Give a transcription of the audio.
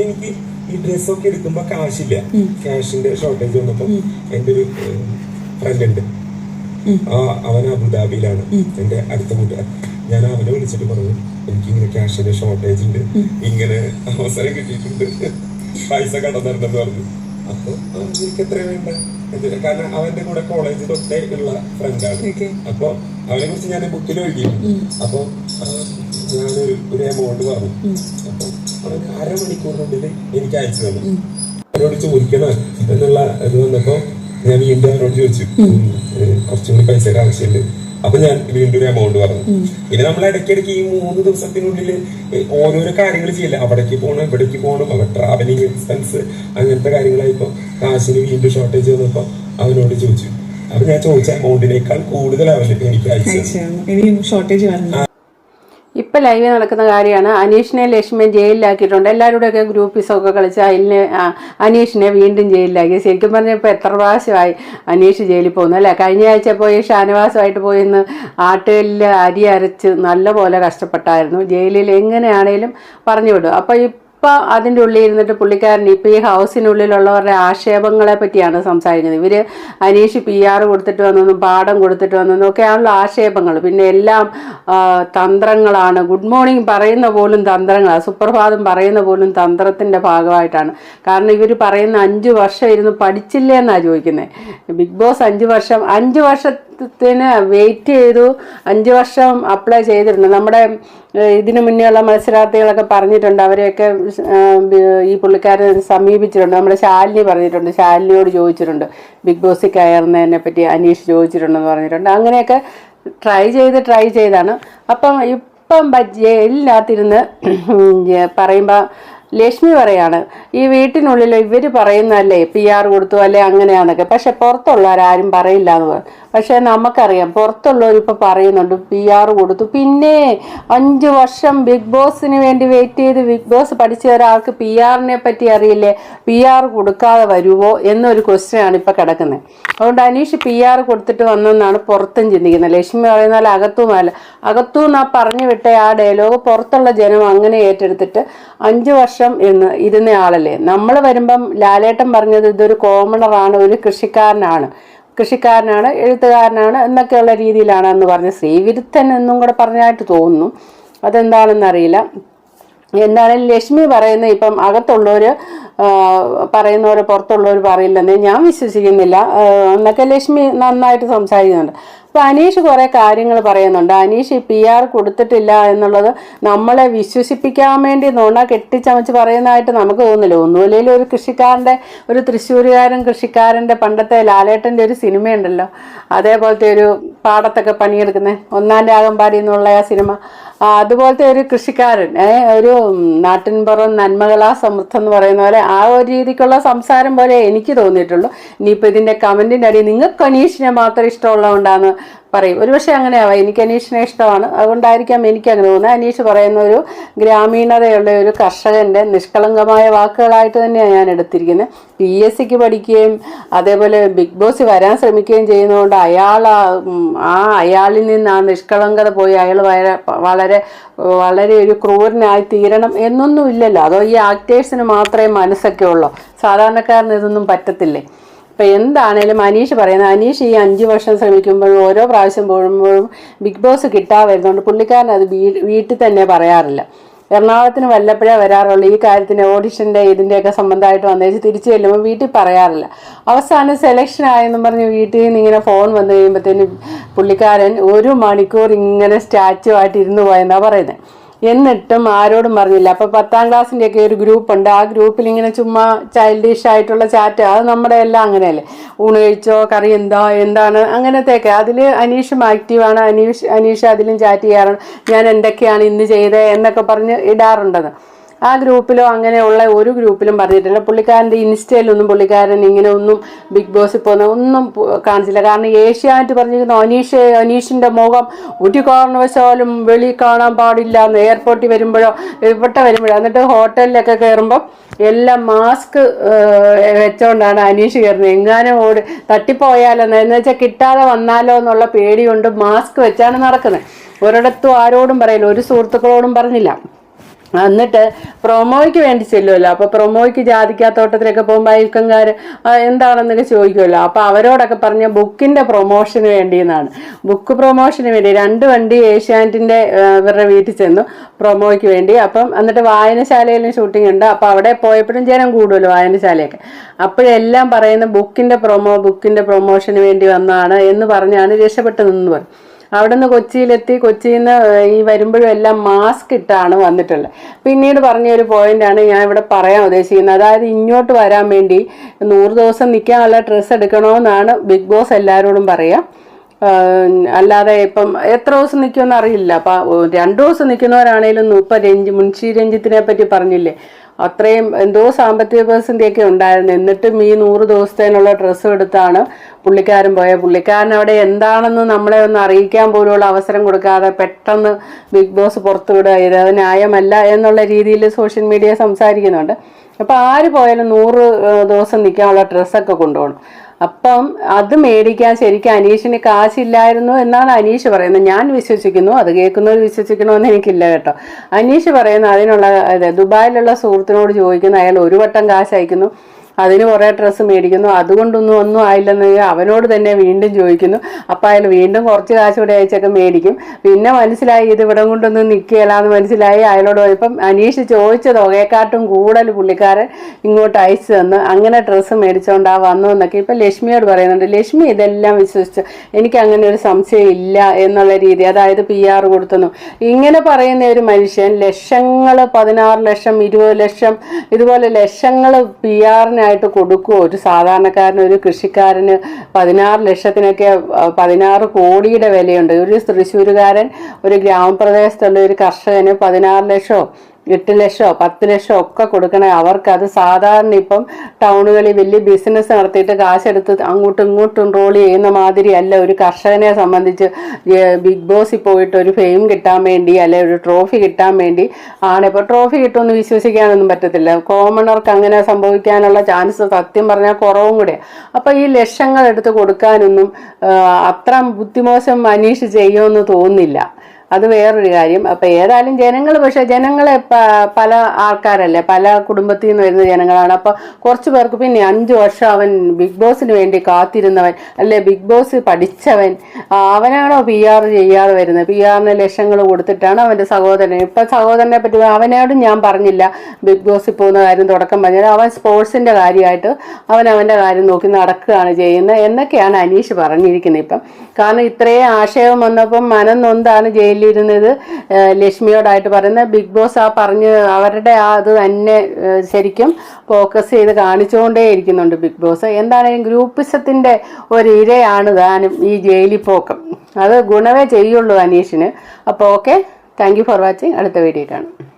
പിന്നെ എനിക്ക് ഈ ഡ്രസ്സൊക്കെ എടുക്കുമ്പോ കാശില്ല. ക്യാഷിന്റെ ഷോർട്ടേജ് വന്നപ്പോ എന്റെ ഒരു ഫ്രണ്ട് ഉണ്ട്. ആ അവൻ അബുദാബിയിലാണ്. എന്റെ അടുത്ത കൂട്ടുകാരൻ ഞാൻ അവനെ വിളിച്ചിട്ട് പറഞ്ഞു എനിക്ക് ഇങ്ങനെ ക്യാഷിന്റെ ഷോർട്ടേജ് ഉണ്ട് ഇങ്ങനെ അവസരം കിട്ടിയിട്ടുണ്ട്. പൈസ കടന്നിരുന്നെന്ന് പറഞ്ഞു. അപ്പൊ എനിക്ക് എത്ര വേണ്ട? കാരണം അവന്റെ കൂടെ കോളേജ് തൊട്ടേ ഉള്ള ഫ്രണ്ടാണ് അപ്പൊ അവനെ കുറിച്ച് ഞാൻ ബുക്കിൽ എഴുതിയിരുന്നു അപ്പൊ ഞാനൊരു ഒരു എമൗണ്ട് പറഞ്ഞു അപ്പൊ അവൻ അരമണിക്കൂറിനുള്ളിൽ എനിക്ക് അയച്ചു തന്നു. അവരോട് ചോദിക്കണം എന്നുള്ള ഇത് വന്നപ്പോ ഞാൻ വീണ്ടും അവരോട് ചോദിച്ചു. കുറച്ചും കൂടി പൈസയുടെ ആവശ്യമുണ്ട്. അപ്പൊ ഞാൻ വീണ്ടും ഒരു എമൗണ്ട് പറഞ്ഞു. പിന്നെ നമ്മൾ ഇടയ്ക്കിടയ്ക്ക് ഈ മൂന്ന് ദിവസത്തിനുള്ളിൽ ഓരോരോ കാര്യങ്ങൾ ചെയ്യില്ല? അവിടേക്ക് പോകണം ഇവിടേക്ക് പോകണം അവിടെ ട്രാവലിംഗ് എക്സ്പെൻസ് അങ്ങനത്തെ കാര്യങ്ങളായിപ്പോ കാശിന് വീണ്ടും ഷോർട്ടേജ് വന്നപ്പോ അവനോട് ചോദിച്ചു. അപ്പൊ ഞാൻ ചോദിച്ച എമൗണ്ടിനേക്കാൾ കൂടുതൽ അവൻ എനിക്ക് അയച്ചു. ഷോർട്ടേജ് ഇപ്പം ലൈവ് നടക്കുന്ന കാര്യമാണ്. അനീഷിനെ ലക്ഷ്മിയെ ജയിലിലാക്കിയിട്ടുണ്ട്. എല്ലാവരുടെയൊക്കെ ഗ്രൂപ്പീസൊക്കെ കളിച്ച് അതിനെ അനീഷിനെ വീണ്ടും ജയിലിലാക്കി. ശരിക്കും പറഞ്ഞാൽ ഇപ്പോൾ എത്ര പ്രാവശ്യമായി അനീഷ് ജയിലിൽ പോകുന്നു അല്ലേ? കഴിഞ്ഞ ആഴ്ച പോയി ഷാനവാസമായിട്ട് പോയി ഇന്ന് അരി അരച്ച് നല്ലപോലെ കഷ്ടപ്പെട്ടായിരുന്നു. ജയിലിൽ എങ്ങനെയാണേലും പറഞ്ഞു വിടും അപ്പോൾ ഇപ്പം അതിന്റെ ഉള്ളിൽ ഇരുന്നിട്ട് പുള്ളിക്കാരൻ ഇപ്പൊ ഈ ഹൗസിനുള്ളിലുള്ളവരുടെ ആക്ഷേപങ്ങളെ പറ്റിയാണ് സംസാരിക്കുന്നത്. ഇവർ അനീഷ് പി ആർ കൊടുത്തിട്ട് വന്നെന്നും പാഠം കൊടുത്തിട്ട് വന്നെന്നും ഒക്കെയാണല്ലോ ആക്ഷേപങ്ങൾ. പിന്നെ എല്ലാം തന്ത്രങ്ങളാണ്. ഗുഡ് മോർണിംഗ് പറയുന്ന പോലും തന്ത്രങ്ങളാണ് സുപ്രഭാതം പറയുന്ന പോലും തന്ത്രത്തിന്റെ ഭാഗമായിട്ടാണ്. കാരണം ഇവർ പറയുന്ന അഞ്ച് വർഷം ഇരുന്ന് പഠിച്ചില്ലേ എന്നാണ് ചോദിക്കുന്നത് ബിഗ് ബോസ് അഞ്ച് വർഷം അഞ്ച് വർഷത്തിന് വെയിറ്റ് ചെയ്തു. അഞ്ച് വർഷം അപ്ലൈ ചെയ്തിട്ടുണ്ട് നമ്മുടെ ഇതിനു മുന്നേയുള്ള മത്സരാർത്ഥികളൊക്കെ പറഞ്ഞിട്ടുണ്ട്. അവരെയൊക്കെ ഈ പുള്ളിക്കാരെ സമീപിച്ചിട്ടുണ്ട്. നമ്മുടെ ശാലിനി പറഞ്ഞിട്ടുണ്ട്. ശാലിനിയോട് ചോദിച്ചിട്ടുണ്ട്. ബിഗ് ബോസിൽ കയറുന്നതിനെ പറ്റി അനീഷ് ചോദിച്ചിട്ടുണ്ടെന്ന് പറഞ്ഞിട്ടുണ്ട്. അങ്ങനെയൊക്കെ ട്രൈ ചെയ്ത് ട്രൈ ചെയ്താണ്. അപ്പം ഇപ്പം ജയിലിനകത്തിരുന്ന് പറയുമ്പോൾ ലക്ഷ്മി പറയാണ് ഈ വീട്ടിനുള്ളിൽ ഇവർ പറയുന്നതല്ലേ പി ആർ കൊടുത്തു അല്ലെ അങ്ങനെയാന്നൊക്കെ. പക്ഷെ പുറത്തുള്ളവരാരും പറയില്ല എന്ന് പറയും പക്ഷെ നമുക്കറിയാം പുറത്തുള്ളവർ ഇപ്പോൾ പറയുന്നുണ്ട് പി ആർ കൊടുത്തു. പിന്നെ അഞ്ച് വർഷം ബിഗ് ബോസിന് വേണ്ടി വെയിറ്റ് ചെയ്ത് ബിഗ് ബോസ് പഠിച്ച ഒരാൾക്ക് പി ആറിനെ പറ്റി അറിയില്ലേ? പി ആർ കൊടുക്കാതെ വരുമോ എന്നൊരു ക്വസ്റ്റ്യൻ ആണ് ഇപ്പൊ കിടക്കുന്നത്. അതുകൊണ്ട് അനീഷ് പി ആർ കൊടുത്തിട്ട് വന്നെന്നാണ് പുറത്തും ചിന്തിക്കുന്നത്. ലക്ഷ്മി പറയുന്നാൽ അകത്തുമല്ല അകത്തുനിന്ന് പറഞ്ഞു വിട്ട ആ ഡയലോഗ് പുറത്തുള്ള ജനം അങ്ങനെ ഏറ്റെടുത്തിട്ട് അഞ്ച് വർഷം എന്ന് ഇരുന്ന ആളല്ലേ. നമ്മൾ വരുമ്പം ലാലേട്ടൻ പറഞ്ഞത് ഇതൊരു കോമണറാണ് ഒരു കൃഷിക്കാരനാണ്. കൃഷിക്കാരനാണ് എഴുത്തുകാരനാണ് എന്നൊക്കെയുള്ള രീതിയിലാണ് എന്ന് പറഞ്ഞ് ശ്രീവിരുദ്ധൻ എന്നും കൂടെ പറഞ്ഞായിട്ട് തോന്നുന്നു. അതെന്താണെന്നറിയില്ല. എന്തായാലും ലക്ഷ്മി പറയുന്ന ഇപ്പം അകത്തുള്ളവർ പറയുന്നവർ പുറത്തുള്ളവർ പറയില്ലെന്ന് ഞാൻ വിശ്വസിക്കുന്നില്ല. എന്നൊക്കെ ലക്ഷ്മി നന്നായിട്ട് സംസാരിക്കുന്നുണ്ട്. അപ്പോൾ അനീഷ് കുറേ കാര്യങ്ങൾ പറയുന്നുണ്ട്. അനീഷ് പി ആർ കൊടുത്തിട്ടില്ല എന്നുള്ളത് നമ്മളെ വിശ്വസിപ്പിക്കാൻ വേണ്ടി നുണ കെട്ടിച്ചമച്ച് പറയുന്നതായിട്ട് നമുക്ക് തോന്നില്ല ഒന്നുമില്ലെങ്കിൽ ഒരു കൃഷിക്കാരന്റെ ഒരു തൃശ്ശൂരുകാരൻ കൃഷിക്കാരന്റെ പണ്ടത്തെ ലാലേട്ടന്റെ ഒരു സിനിമയുണ്ടല്ലോ. അതേപോലത്തെ ഒരു പാടത്തൊക്കെ പണിയെടുക്കുന്നത് ഒന്നാം രാഗംപാടി എന്നുള്ള ആ സിനിമ. അതുപോലത്തെ ഒരു കൃഷിക്കാരൻ ഒരു നാട്ടിൻപുറം നന്മകളാ സമൃദ്ധം എന്ന് പറയുന്ന പോലെ ആ ഒരു രീതിക്കുള്ള സംസാരം പോലെ എനിക്ക് തോന്നിയിട്ടുള്ളൂ. ഇനിയിപ്പോൾ ഇതിന്റെ കമന്റിന്റെ അടിയിൽ നിങ്ങൾക്ക് അനീഷിനെ മാത്രം ഇഷ്ടമുള്ളതുകൊണ്ടാണ് പറയും. ഒരുപക്ഷെ അങ്ങനെയാവാം. എനിക്ക് അനീഷിനെ ഇഷ്ടമാണ്. അതുകൊണ്ടായിരിക്കാം എനിക്ക് അങ്ങനെ തോന്നുന്നത്. അനീഷ് പറയുന്ന ഒരു ഗ്രാമീണതയുള്ള ഒരു കർഷകന്റെ നിഷ്കളങ്കമായ വാക്കുകളായിട്ട് തന്നെയാണ് ഞാൻ എടുത്തിരിക്കുന്നത്. പി എസ് സിക്ക് പഠിക്കുകയും അതേപോലെ ബിഗ് ബോസ് വരാൻ ശ്രമിക്കുകയും ചെയ്യുന്നതുകൊണ്ട് അയാൾ ആ, അയാളിൽ നിന്ന് ആ നിഷ്കളങ്കത പോയി അയാൾ വളരെ വളരെ ഒരു ക്രൂരനായി തീരണം എന്നൊന്നും ഇല്ലല്ലോ അതോ ഈ ആക്ടേഴ്സിന് മാത്രമേ മനസ്സൊക്കെ ഉള്ളോ? സാധാരണക്കാരന് ഇതൊന്നും പറ്റത്തില്ലേ? ഇപ്പം എന്താണേലും അനീഷ് പറയുന്നത് അനീഷ് ഈ അഞ്ച് വർഷം ശ്രമിക്കുമ്പോഴും ഓരോ പ്രാവശ്യം പോകുമ്പോഴും ബിഗ് ബോസ് കിട്ടാതെ വരുന്നുണ്ട് പുള്ളിക്കാരൻ അത് വീട്ടിൽ തന്നെ പറയാറില്ല. എറണാകുളത്തിന് വല്ലപ്പോഴേ വരാറുള്ളൂ. ഈ കാര്യത്തിന് ഓഡിഷന്റെ ഇതിന്റെയൊക്കെ സംബന്ധമായിട്ട് വന്നേച്ച് തിരിച്ചു ചെല്ലുമ്പോൾ വീട്ടിൽ പറയാറില്ല. അവസാനം സെലക്ഷൻ ആയെന്നും പറഞ്ഞ് വീട്ടിൽ നിന്ന് ഇങ്ങനെ ഫോൺ വന്നു കഴിയുമ്പോഴത്തേനും പുള്ളിക്കാരൻ ഒരു മണിക്കൂർ ഇങ്ങനെ സ്റ്റാച്ചു ആയിട്ട് ഇരുന്ന് പോയെന്നാണ് പറയുന്നത് എന്നിട്ടും ആരോടും പറഞ്ഞില്ല. അപ്പൊ പത്താം ക്ലാസ്സിന്റെ ഒക്കെ ഒരു ഗ്രൂപ്പ് ഉണ്ട് ആ ഗ്രൂപ്പിൽ ഇങ്ങനെ ചുമ്മാ ചൈൽഡിഷ് ആയിട്ടുള്ള ചാറ്റ് അത് നമ്മുടെ എല്ലാം അങ്ങനെയല്ലേ? ഊണ് കഴിച്ചോ കറി എന്താ എന്താണ് അങ്ങനത്തെയൊക്കെ. അതിൽ അനീഷും ആക്റ്റീവാണ് അനീഷ് അനീഷ് അതിലും ചാറ്റ് ചെയ്യാറുണ്ട്. ഞാൻ എന്തൊക്കെയാണ് ഇന്ന് ചെയ്തത് എന്നൊക്കെ പറഞ്ഞ് ഇടാറുണ്ടെന്ന് ആ ഗ്രൂപ്പിലോ അങ്ങനെയുള്ള ഒരു ഗ്രൂപ്പിലും പറഞ്ഞിട്ടില്ല. പുള്ളിക്കാരന്റെ ഇൻസ്റ്റയിലൊന്നും പുള്ളിക്കാരൻ ഇങ്ങനെ ഒന്നും ബിഗ് ബോസിൽ പോകുന്ന ഒന്നും കാണിച്ചില്ല. കാരണം ഏഷ്യാനെറ്റ് പറഞ്ഞിരിക്കുന്ന അനീഷ് അനീഷിന്റെ മുഖം ഒരു കാരണവശാലും വെളി കാണാൻ പാടില്ല എന്ന് എയർപോർട്ടിൽ വരുമ്പോഴോ ഇവിടെ വരുമ്പോഴോ. എന്നിട്ട് ഹോട്ടലിലൊക്കെ കയറുമ്പോൾ എല്ലാം മാസ്ക് വെച്ചോണ്ടാണ് അനീഷ് കയറുന്നത്. എങ്ങാനും ഓടി തട്ടിപ്പോയാലോ? എന്ന് വെച്ചാൽ കിട്ടാതെ വന്നാലോ എന്നുള്ള പേടി കൊണ്ട് മാസ്ക് വെച്ചാണ് നടക്കുന്നത്. ഒരിടത്തും ആരോടും പറയില്ല. ഒരു സുഹൃത്തുക്കളോടും പറഞ്ഞില്ല. എന്നിട്ട് പ്രൊമോയ്ക്ക് വേണ്ടി ചെല്ലുമല്ലോ അപ്പൊ പ്രൊമോയ്ക്ക് ജാതിക്കാത്തോട്ടത്തിലൊക്കെ പോകുമ്പോൾ അയൽക്കങ്കാർ എന്താണെന്നൊക്കെ ചോദിക്കുമല്ലോ അപ്പൊ അവരോടൊക്കെ പറഞ്ഞ ബുക്കിന്റെ പ്രൊമോഷന് വേണ്ടിയെന്നാണ്. ബുക്ക് പ്രൊമോഷന് വേണ്ടി രണ്ട് വണ്ടി ഏഷ്യാനെറ്റിന്റെ ആ, ഇവരുടെ വീട്ടിൽ ചെന്നു പ്രൊമോയ്ക്ക് വേണ്ടി. അപ്പം എന്നിട്ട് വായനശാലയിലും ഷൂട്ടിംഗ് ഉണ്ട്. അപ്പൊ അവിടെ പോയപ്പോഴും ജനം കൂടുമല്ലോ വായനശാലയൊക്കെ. അപ്പോഴെല്ലാം പറയുന്ന ബുക്കിന്റെ പ്രൊമോ ബുക്കിന്റെ പ്രൊമോഷന് വേണ്ടി വന്നതാണ് എന്ന് പറഞ്ഞാണ് രക്ഷപ്പെട്ടു നിന്ന് പറയും അവിടെ നിന്ന് കൊച്ചിയിലെത്തി കൊച്ചിയിൽ നിന്ന് ഈ വരുമ്പോഴും എല്ലാം മാസ്ക് ഇട്ടാണ് വന്നിട്ടുള്ളത്. പിന്നീട് പറഞ്ഞ ഒരു പോയിന്റാണ് ഞാൻ ഇവിടെ പറയാൻ ഉദ്ദേശിക്കുന്നത്. അതായത് ഇങ്ങോട്ട് വരാൻ വേണ്ടി നൂറ് ദിവസം നിൽക്കാനുള്ള ഡ്രസ്സ് എടുക്കണമെന്നാണ് ബിഗ് ബോസ് എല്ലാവരോടും പറയാം. അല്ലാതെ ഇപ്പം എത്ര ദിവസം നിൽക്കുമെന്ന് അറിയില്ല. അപ്പം രണ്ടു ദിവസം നിൽക്കുന്നവരാണേലും ഇപ്പം രഞ്ജി മുൻഷി രഞ്ജിത്തിനെ പറ്റി പറഞ്ഞില്ലേ? അത്രയും എന്തോ സാമ്പത്തിക പ്രതിസന്ധിയൊക്കെ ഉണ്ടായിരുന്നു. എന്നിട്ടും ഈ നൂറ് ദിവസത്തേനുള്ള ഡ്രസ്സ് എടുത്താണ് പുള്ളിക്കാരൻ പോയ പുള്ളിക്കാരൻ അവിടെ എന്താണെന്ന് നമ്മളെ ഒന്ന് അറിയിക്കാൻ പോലുള്ള അവസരം കൊടുക്കാതെ പെട്ടെന്ന് ബിഗ് ബോസ് പുറത്തു വിടുക ഇത് ന്യായമല്ല എന്നുള്ള രീതിയിൽ സോഷ്യൽ മീഡിയ സംസാരിക്കുന്നുണ്ട്. അപ്പോൾ ആര് പോയാലും നൂറ് ദിവസം നിൽക്കാനുള്ള ഡ്രസ്സൊക്കെ കൊണ്ടുപോകണം. അപ്പം അത് മേടിക്കാൻ ശരിക്കും അനീഷിന് കാശില്ലായിരുന്നു എന്നാണ് അനീഷ് പറയുന്നത്. ഞാൻ വിശ്വസിക്കുന്നു അത് കേൾക്കുന്നവർ വിശ്വസിക്കണമെന്ന് എനിക്കില്ല കേട്ടോ. അനീഷ് പറയുന്ന അതിനുള്ള ദുബായിലുള്ള സുഹൃത്തിനോട് ചോദിക്കുന്നു അയാൾ ഒരു വട്ടം കാശ് അയക്കുന്നു. അതിന് കുറേ ഡ്രസ്സ് മേടിക്കുന്നു. അതുകൊണ്ടൊന്നും ഒന്നും ആയില്ലെന്ന് അവനോട് തന്നെ വീണ്ടും ചോദിക്കുന്നു. അപ്പം അയാൾ വീണ്ടും കുറച്ച് കാശ് കൂടെ അയച്ചൊക്കെ മേടിക്കും. പിന്നെ മനസ്സിലായി ഇത് ഇവിടെ കൊണ്ടൊന്നും നിൽക്കുകയില്ല എന്ന് മനസ്സിലായി അയാളോട് ഇപ്പം അനീഷ് ചോദിച്ച തുകയെക്കാട്ടും കൂടുതൽ പുള്ളിക്കാരൻ ഇങ്ങോട്ട് അയച്ചു തന്ന്. അങ്ങനെ ഡ്രസ്സ് മേടിച്ചുകൊണ്ടാ വന്നു എന്നൊക്കെ ഇപ്പം ലക്ഷ്മിയോട് പറയുന്നുണ്ട്. ലക്ഷ്മി ഇതെല്ലാം വിശ്വസിച്ചു. എനിക്ക് അങ്ങനെ ഒരു സംശയം ഇല്ല എന്നുള്ള രീതി. അതായത് പി ആർ കൊടുത്തുന്നു. ഇങ്ങനെ പറയുന്ന ഒരു മനുഷ്യൻ ലക്ഷങ്ങൾ പതിനാറ് ലക്ഷം ഇരുപത് ലക്ഷം ഇതുപോലെ ലക്ഷങ്ങൾ പി ആറിനായിട്ട് കൊടുക്കുമോ ഒരു സാധാരണക്കാരൻ ഒരു കൃഷിക്കാരന് പതിനാറ് ലക്ഷത്തിനൊക്കെ പതിനാറ് കോടിയുടെ വിലയുണ്ട്. ഒരു തൃശ്ശൂരുകാരൻ ഒരു ഗ്രാമപ്രദേശത്തുള്ള ഒരു കർഷകന് പതിനാറ് ലക്ഷമോ എട്ട് ലക്ഷമോ പത്ത് ലക്ഷമോ ഒക്കെ കൊടുക്കണേ. അവർക്ക് അത് സാധാരണ ഇപ്പം ടൗണുകളിൽ വലിയ ബിസിനസ് നടത്തിയിട്ട് കാശെടുത്ത് അങ്ങോട്ടും ഇങ്ങോട്ടും റോൾ ചെയ്യുന്ന മാതിരി അല്ല. ഒരു കർഷകനെ സംബന്ധിച്ച് ബിഗ് ബോസിൽ പോയിട്ട് ഒരു ഫെയിം കിട്ടാൻ വേണ്ടി അല്ലെ ഒരു ട്രോഫി കിട്ടാൻ വേണ്ടി ആണ്. ഇപ്പോൾ ട്രോഫി കിട്ടുമെന്ന് വിശ്വസിക്കാനൊന്നും പറ്റത്തില്ല. കോമണർക്ക് അങ്ങനെ സംഭവിക്കാനുള്ള ചാൻസ് സത്യം പറഞ്ഞാൽ കുറവും കൂടെ. അപ്പോൾ ഈ ലക്ഷങ്ങൾ എടുത്ത് കൊടുക്കാനൊന്നും അത്ര ബുദ്ധിമോശം അനീഷ് ചെയ്യുമെന്ന് തോന്നുന്നില്ല. അത് വേറൊരു കാര്യം. അപ്പൊ ഏതായാലും ജനങ്ങൾ പക്ഷെ ജനങ്ങളെ പല ആൾക്കാരല്ലേ പല കുടുംബത്തിൽ നിന്ന് വരുന്ന ജനങ്ങളാണ്. അപ്പൊ കുറച്ച് പേർക്ക് പിന്നെ അഞ്ചു വർഷം അവൻ ബിഗ് ബോസിന് വേണ്ടി കാത്തിരുന്നവൻ അല്ലെ ബിഗ് ബോസ് പഠിച്ചവൻ അവനാണോ പി ആർ ചെയ്യാതെ വരുന്നത്. പി ആറിന് ലക്ഷങ്ങൾ കൊടുത്തിട്ടാണ് അവന്റെ സഹോദരൻ. ഇപ്പൊ സഹോദരനെ പറ്റി അവനോടും ഞാൻ പറഞ്ഞില്ല. ബിഗ് ബോസിൽ പോകുന്ന കാര്യം തുടക്കം പറഞ്ഞത് അവൻ സ്പോർട്സിന്റെ കാര്യമായിട്ട് അവൻ അവന്റെ കാര്യം നോക്കി നടക്കുകയാണ് ചെയ്യുന്നത്. എന്നൊക്കെയാണ് അനീഷ് പറഞ്ഞിരിക്കുന്നത് ഇപ്പം. കാരണം ഇത്രയും ആശയം വന്നപ്പം മനം നൊന്താണ് ജയിലിലിരുന്നത് ഏഹ് ലക്ഷ്മിയോടായിട്ട് പറയുന്നത് ബിഗ് ബോസ് ആ പറഞ്ഞ് അവരുടെ ആ അത് തന്നെ ശരിക്കും ഫോക്കസ് ചെയ്ത് കാണിച്ചുകൊണ്ടേ ഇരിക്കുന്നുണ്ട് ബിഗ് ബോസ്. എന്താണെങ്കിലും ഗ്രൂപ്പിസത്തിന്റെ ഒരു ഇരയാണ് താനും ഈ ജയിലിൽ പോക്കം. അത് ഗുണമേ ചെയ്യുള്ളൂ അനീഷിന്. അപ്പോൾ okay. Thank you for watching. അടുത്ത വീഡിയോ കാണാം.